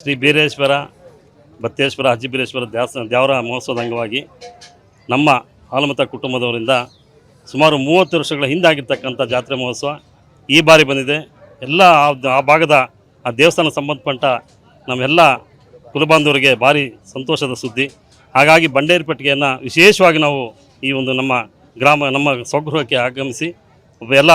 ಶ್ರೀ ಬೀರೇಶ್ವರ ಬತ್ತೇಶ್ವರ ಅಜ್ಜಿಬೀರೇಶ್ವರ ದ್ಯಾಸ ದೇವರ ಮಹೋತ್ಸವದ ಅಂಗವಾಗಿ ನಮ್ಮ ಹಾಲುಮತ ಕುಟುಂಬದವರಿಂದ ಸುಮಾರು ಮೂವತ್ತು ವರ್ಷಗಳ ಹಿಂದಾಗಿರ್ತಕ್ಕಂಥ ಜಾತ್ರೆ ಮಹೋತ್ಸವ ಈ ಬಾರಿ ಬಂದಿದೆ. ಎಲ್ಲ ಆ- ಭಾಗದ ಆ ದೇವಸ್ಥಾನ ಸಂಬಂಧಪಟ್ಟ ನಮ್ಮೆಲ್ಲ ಕುಲಬಾಂಧವರಿಗೆ ಭಾರಿ ಸಂತೋಷದ ಸುದ್ದಿ. ಹಾಗಾಗಿ ಬಂಡೇರಿಪಟ್ಟಿಗೆಯನ್ನು ವಿಶೇಷವಾಗಿ ನಾವು ಈ ಒಂದು ನಮ್ಮ ಗ್ರಾಮ, ನಮ್ಮ ಸ್ವಗೃಹಕ್ಕೆ ಆಗಮಿಸಿ ಎಲ್ಲ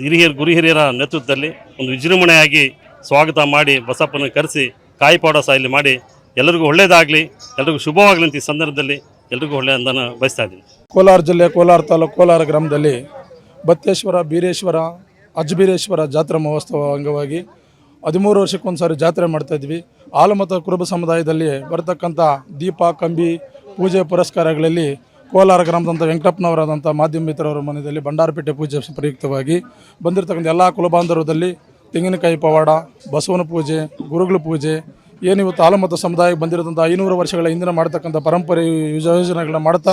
ಹಿರಿಯರು ಗುರು ಹಿರಿಯರ ನೇತೃತ್ವದಲ್ಲಿ ಒಂದು ವಿಜೃಂಭಣೆಯಾಗಿ ಸ್ವಾಗತ ಮಾಡಿ ಬಸಪ್ಪನ ಕರೆಸಿ ಕಾಯಿಪಾಡ ಸಾಯಿಲಿ ಮಾಡಿ ಎಲ್ಲರಿಗೂ ಒಳ್ಳೆಯದಾಗಲಿ ಎಲ್ರಿಗೂ ಶುಭವಾಗಲಿ ಅಂತ ಈ ಸಂದರ್ಭದಲ್ಲಿ ಎಲ್ರಿಗೂ ಒಳ್ಳೆಯದನ್ನು ಬಯಸ್ತಾ ಇದ್ದೀನಿ. ಕೋಲಾರ ಜಿಲ್ಲೆ, ಕೋಲಾರ ತಾಲೂಕು, ಕೋಲಾರ ಗ್ರಾಮದಲ್ಲಿ ಬತ್ತೇಶ್ವರ ಬೀರೇಶ್ವರ, ಅಜ್ಬೀರೇಶ್ವರ ಜಾತ್ರಾ ಮಹೋತ್ಸವ ಅಂಗವಾಗಿ ಹದಿಮೂರು ವರ್ಷಕ್ಕೊಂದ್ಸಾರಿ ಜಾತ್ರೆ ಮಾಡ್ತಾಯಿದ್ವಿ ಆಲಮತ ಕುರುಬ ಸಮುದಾಯದಲ್ಲಿ ಬರ್ತಕ್ಕಂಥ ದೀಪ, ಕಂಬಿ, ಪೂಜೆ ಪುರಸ್ಕಾರಗಳಲ್ಲಿ ಕೋಲಾರ ಗ್ರಾಮದಂಥ ವೆಂಕಟಪ್ಪನವರಾದಂಥ ಮಾಧ್ಯಮ ಮಿತ್ರರ ಮನೆಯಲ್ಲಿ ಭಂಡಾರಪೇಟೆ ಪೂಜೆ ಪ್ರಯುಕ್ತವಾಗಿ ಬಂದಿರತಕ್ಕಂಥ ಎಲ್ಲ ಕುಲಬಾಂಧವರಲ್ಲಿ ತೆಂಗಿನಕಾಯಿ ಪವಾಡ, ಬಸವನ ಪೂಜೆ, ಗುರುಗಳ ಪೂಜೆ, ಏನು ತಾಲಮತ್ತು ಸಮುದಾಯಕ್ಕೆ ಬಂದಿರೋದಂಥ ಐನೂರು ವರ್ಷಗಳ ಹಿಂದಿನ ಮಾಡತಕ್ಕಂಥ ಪರಂಪರೆ ಯೋಜನೆಗಳನ್ನ ಮಾಡ್ತಾ,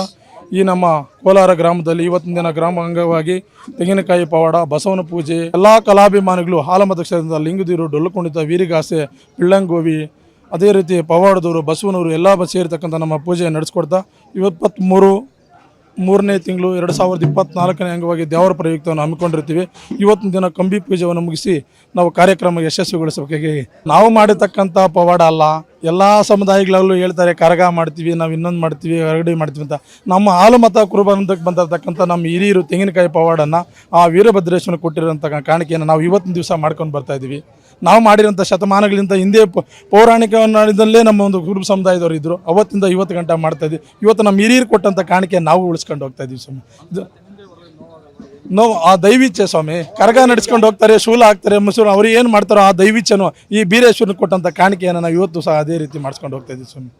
ಈ ನಮ್ಮ ಕೋಲಾರ ಗ್ರಾಮದಲ್ಲಿ ಇವತ್ತಿನ ದಿನ ಗ್ರಾಮ ಅಂಗವಾಗಿ ತೆಂಗಿನಕಾಯಿ ಪವಾಡ, ಬಸವನ ಪೂಜೆ, ಎಲ್ಲ ಕಲಾಭಿಮಾನಿಗಳು ಹಾಲಮತ ಕ್ಷೇತ್ರದಿಂದ ಲಿಂಗದೀರು ಡೊಳ್ಳುಕೊಂಡಿದ್ದ ವೀರಿಗಾಸೆ, ಪಿಳ್ಳಂಗೋವಿ, ಅದೇ ರೀತಿ ಪವಾಡದವರು, ಬಸವನವರು ಎಲ್ಲ ಬ ಸೇರಿರ್ತಕ್ಕಂಥ ನಮ್ಮ ಪೂಜೆ ನಡೆಸ್ಕೊಡ್ತಾ ಇಪ್ಪತ್ತ್ಮೂರು ಮೂರನೇ ತಿಂಗಳು ಎರಡು ಸಾವಿರದ ಇಪ್ಪತ್ತ್ನಾಲ್ಕನೇ ಅಂಗವಾಗಿ ದೇವರ ಪ್ರಯುಕ್ತವನ್ನು ಹಮ್ಮಿಕೊಂಡಿರ್ತೀವಿ. ಇವತ್ತಿನ ದಿನ ಕಂಬಿ ಪೂಜೆಯನ್ನು ಮುಗಿಸಿ ನಾವು ಕಾರ್ಯಕ್ರಮ ಯಶಸ್ವಿಗೊಳಿಸಬೇಕಾಗಿ ನಾವು ಮಾಡಿರ್ತಕ್ಕಂಥ ಪವಾಡ ಅಲ್ಲ. ಎಲ್ಲ ಸಮುದಾಯಗಳಲ್ಲೂ ಹೇಳ್ತಾರೆ, ಕರಗ ಮಾಡ್ತೀವಿ, ನಾವು ಇನ್ನೊಂದು ಮಾಡ್ತೀವಿ, ಹೊರಗಡೆ ಮಾಡ್ತೀವಿ ಅಂತ. ನಮ್ಮ ಹಾಲು ಮತ ಕುರುಬಂಧಕ್ಕೆ ಬಂದಿರತಕ್ಕಂಥ ನಮ್ಮ ಹಿರಿಯರು ತೆಂಗಿನಕಾಯಿ ಪವಾಡನ್ನು ಆ ವೀರಭದ್ರೇಶ್ವರ ಕೊಟ್ಟಿರೋಂಥ ಕಾಣಿಕೆಯನ್ನು ನಾವು ಇವತ್ತಿನ ದಿವಸ ಮಾಡ್ಕೊಂಡು ಬರ್ತಾ ಇದ್ದೀವಿ ನಾವು ಮಾಡಿರೋಂಥ ಶತಮಾನಗಳಿಂದ ಹಿಂದೆ ಪೌರಾಣಿಕವನ್ನದಲ್ಲೇ ನಮ್ಮ ಒಂದು ಗುರು ಸಮುದಾಯದವರು ಇದ್ದರು ಅವತ್ತಿಂದ ಇವತ್ತು ಗಂಟೆ ಮಾಡ್ತಾ ಇದ್ವಿ ಇವತ್ತು ನಮ್ಮ ಹಿರಿಯರು ಕೊಟ್ಟಂಥ ಕಾಣಿಕೆ ನಾವು ಉಳಿಸ್ಕೊಂಡು ಹೋಗ್ತಾ ಇದ್ದೀವಿ ಸ್ವಾಮಿ. ನೋ, ಆ ದೈವಿಚ್ಛೆ ಸ್ವಾಮಿ. ಕರಗ ನಡೆಸ್ಕೊಂಡು ಹೋಗ್ತಾರೆ, ಶೂಲ ಹಾಕ್ತಾರೆ, ಮಸೂರು ಅವ್ರು ಏನು ಮಾಡ್ತಾರೋ ಆ ದೈವಿಚ್ಛನೋ ಈ ಬೀರೇಶ್ವರನ ಕೊಟ್ಟಂಥ ಕಾಣಿಕೆಯನ್ನು ನಾವು ಇವತ್ತು ಸಹ ಅದೇ ರೀತಿ ಮಾಡಿಸ್ಕೊಂಡು ಹೋಗ್ತಾ ಇದ್ದೀವಿ ಸ್ವಾಮಿ.